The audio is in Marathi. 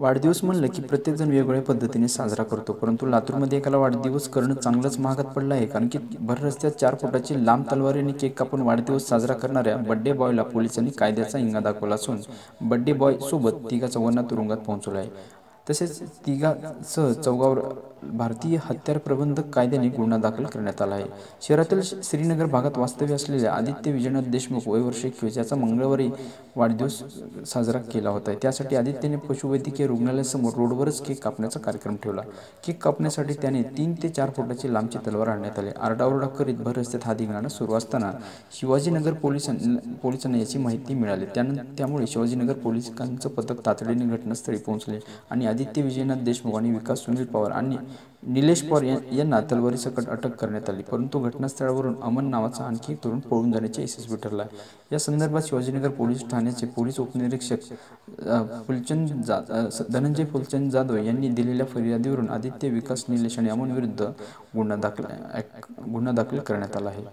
वाढदिवस म्हणलं की प्रत्येकजण वेगवेगळ्या पद्धतीने साजरा करतो परंतु लातूरमध्ये एकाला वाढदिवस करणं चांगलंच महागात पडलं आहे कारण की भर रस्त्यात चार फुटाची लांब तलवारीने केक कापून वाढदिवस साजरा करणाऱ्या बड्डे बॉयला पोलिसांनी कायद्याचा हिंगा दाखवला असून बड्डे बॉय सोबत तिघा चौघांना तुरुंगात पोहोचवलं आहे. तसेच तिघासह चौगावर भारतीय हत्यार प्रबंधक कायद्याने गुन्हा दाखल करण्यात आला आहे. शहरातील श्रीनगर भागात वास्तव्य असलेल्या आदित्य विजयनाथ देशमुख वयवर्ष एकवीस याचा मंगळवारी वाढदिवस साजरा केला होता. त्यासाठी आदित्यने पशुवैद्यकीय रुग्णालयासमोर रोडवरच केक कापण्याचा कार्यक्रम ठेवला. केक कापण्यासाठी त्याने तीन ते चार फुटाची लांबची तलवार आणण्यात आली. आरडाओरडा करीत भर रस्त्यात हा धिंगाणा सुरू असताना शिवाजीनगर पोलिसां पोलिसांना याची माहिती मिळाली. त्यानंतर त्यामुळे शिवाजीनगर पोलिसांचं पथक तातडीने घटनास्थळी पोहोचले आणि आदित्य विजयनाथ देशमुख आणि विकास सुनील पवार आणि निलेश पवार यांना तलवारीसकट अटक करण्यात आली. परंतु घटनास्थळावरून अमन नावाचा आणखी तरुण पळून जाण्याचे यशस्वी ठरला. या संदर्भात शिवाजीनगर पोलीस ठाण्याचे पोलीस उपनिरीक्षक फुलचंद जा धनंजय फुलचंद जाधव यांनी दिलेल्या फिर्यादीवरून आदित्य विकास निलेश आणि अमन विरुद्ध गुन्हा दाखल गुन्हा दाखल करण्यात आला आहे.